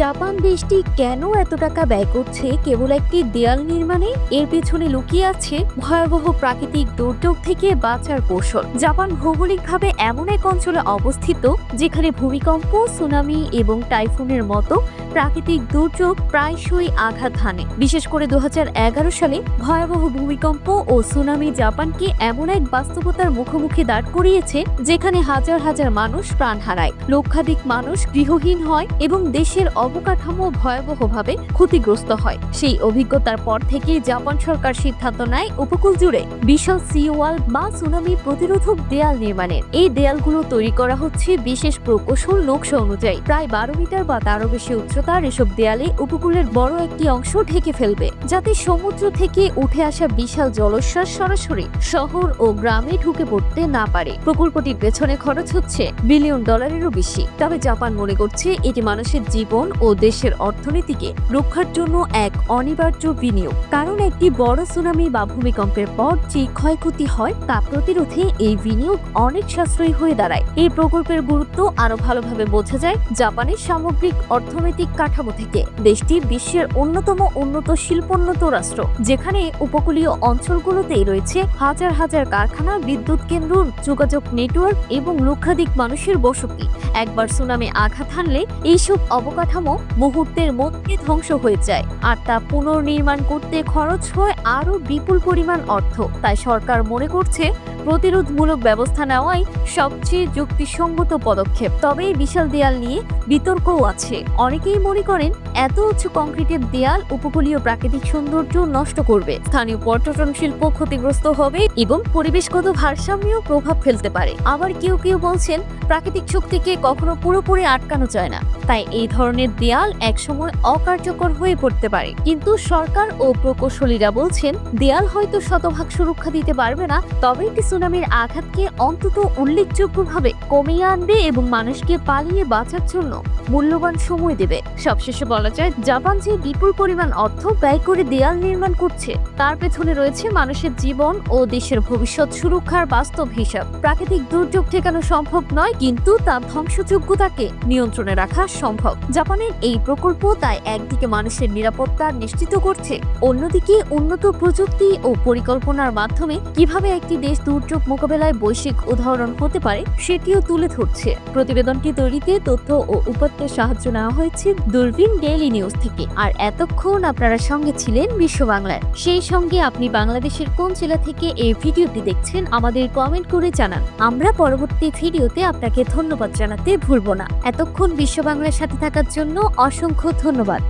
Japan দেশটি কেন এত টাকা ব্যয় করছে? কেবল একটি দেয়াল নির্মাণে? এর পেছনে লুকিয়ে আছে ভয়াবহ প্রাকৃতিক দুর্যোগ থেকে বাঁচার কৌশল। জাপান ভৌগোলিকভাবে এমন এক অঞ্চলে অবস্থিত, যেখানে ভূমিকম্প, সুনামি এবং টাইফুনের মতো প্রাকৃতিক দুর্যোগ প্রায়শই আঘাত হানে। বিশেষ করে দু হাজার এগারো সালে ভয়াবহ ভূমিকম্প ও সুনামি জাপানকে এমন এক বাস্তবতার মুখোমুখি দাঁড় করিয়েছে, যেখানে হাজার হাজার মানুষ প্রাণ হারায়। লক্ষাধিক মানুষ গৃহহীন হয় এবং দেশের অবকাঠামো ভয়াবহভাবে ক্ষতিগ্রস্ত হয়। সেই অভিজ্ঞতার পর থেকেই জাপান সরকার সিদ্ধান্ত নেয় উপকূল জুড়ে বিশাল সি ওয়াল বা সুনামি প্রতিরোধক দেয়াল নির্মাণের। এই দেয়ালগুলো তৈরি করা হচ্ছে বিশেষ প্রকৌশল নকশা অনুযায়ী। প্রায় বারো মিটার বা তারও বেশি উচ্চতার এসব দেয়ালে উপকূলের বড় একটি অংশ ঢেকে ফেলবে, যাতে সমুদ্র থেকে উঠে আসা বিশাল জলশ্বাস সরাসরি শহর ও গ্রামে ঢুকে পড়তে না পারে। প্রকল্পটির পেছনে খরচ হচ্ছে বিলিয়ন ডলারেরও বেশি। তবে জাপান মনে করছে এটি মানুষের জীবন ও দেশের অর্থনীতিকে রক্ষার জন্য এক অনিবার্য বিনিয়োগ। কারণ একটি বড় সুনামি বা ভূমিকম্পের পর যে ক্ষয়ক্ষতি হয়, তা প্রতিরোধে এই বিনিয়োগ অনেক সাশ্রয়ী হয়ে দাঁড়ায়। এই প্রকল্পের গুরুত্ব আরও ভালোভাবে বোঝা যায় জাপানের সামগ্রিক অর্থনৈতিক কাঠামো থেকে। দেশটি বিশ্বের অন্যতম উন্নত শিল্পোন্নত রাষ্ট্র, যেখানে উপকূলীয় অঞ্চলগুলোতেই রয়েছে হাজার হাজার কারখানা, বিদ্যুৎ কেন্দ্র, যোগাযোগ নেটওয়ার্ক এবং লক্ষাধিক মানুষের বসতি। একবার সুনামে আঘাত হানলে এইসব অবকাঠামো মুহূর্তের মধ্যে ধ্বংস হয়ে যায়। আর তা পুনর্নির্মাণ করতে খরচ হয় আরও বিপুল পরিমাণ অর্থ। তাই সরকার মনে করছে প্রতিরোধমূলক ব্যবস্থা নেওয়াই সবচেয়ে যুক্তিসঙ্গত পদক্ষেপ। তবে এই বিশাল দেয়াল নিয়ে বিতর্কও আছে। অনেকেই মনে করেন, এত উঁচু কংক্রিটের দেয়াল উপকূলীয় প্রাকৃতিক সৌন্দর্য নষ্ট করবে। স্থানীয় পর্যটন শিল্প ক্ষতিগ্রস্ত হবে এবং পরিবেশগত ভারসাম্যেও প্রভাব ফেলতে পারে। আবার কেউ কেউ বলছেন, প্রাকৃতিক শক্তিকে কখনো পুরোপুরি আটকানো যায় না। তাই এই ধরনের দেয়াল একসময় অকার্যকর হয়ে পড়তে পারে। কিন্তু সরকার ও প্রকৌশলীরা বলছেন, দেয়াল হয়তো শতভাগ সুরক্ষা দিতে পারবে না, তবে এটি সুনামির আঘাতকে অন্তত উল্লেখযোগ্যভাবে কমিয়ে আনবে এবং মানুষকে পালিয়ে বাঁচার জন্য মূল্যবান সময় দেবে। সবশেষে বলা যায়, জাপান যে বিপুল পরিমাণ অর্থ ব্যয় করে দেয়াল নির্মাণ করছে, তার পেছনে রয়েছে মানুষের জীবন ও দেশের ভবিষ্যৎ সুরক্ষার বাস্তব হিসাব। প্রাকৃতিক দুর্যোগ ঠেকানো সম্ভব নয়, কিন্তু তার ধ্বংসযোগ্যতাকে নিয়ন্ত্রণে রাখা সম্ভব। জাপানের এই প্রকল্প তাই একদিকে মানুষের নিরাপত্তা নিশ্চিত করছে, অন্যদিকে উন্নত প্রযুক্তি ও পরিকল্পনার মাধ্যমে কীভাবে একটি দেশ দুর্যোগ মোকাবেলায় বৈশ্বিক উদাহরণ হতে পারে, সেটিও তুলে ধরছে। প্রতিবেদনটি তৈরিতে তথ্য ও উপাত্তের সাহায্য নেওয়া হয়েছে দূরবীন ডেইলি নিউজ থেকে। আর এতক্ষণ আপনারা সঙ্গে ছিলেন বিশ্ব বাংলার। সেই সঙ্গে আপনি বাংলাদেশের কোন জেলা থেকে এই ভিডিওটি দেখছেন আমাদের কমেন্ট করে জানান। আমরা পরবর্তী ভিডিওতে আপনাকে ধন্যবাদ জানাতে ভুলব না। এতক্ষণ বিশ্ব বাংলার সাথে থাকার জন্য অসংখ্য ধন্যবাদ।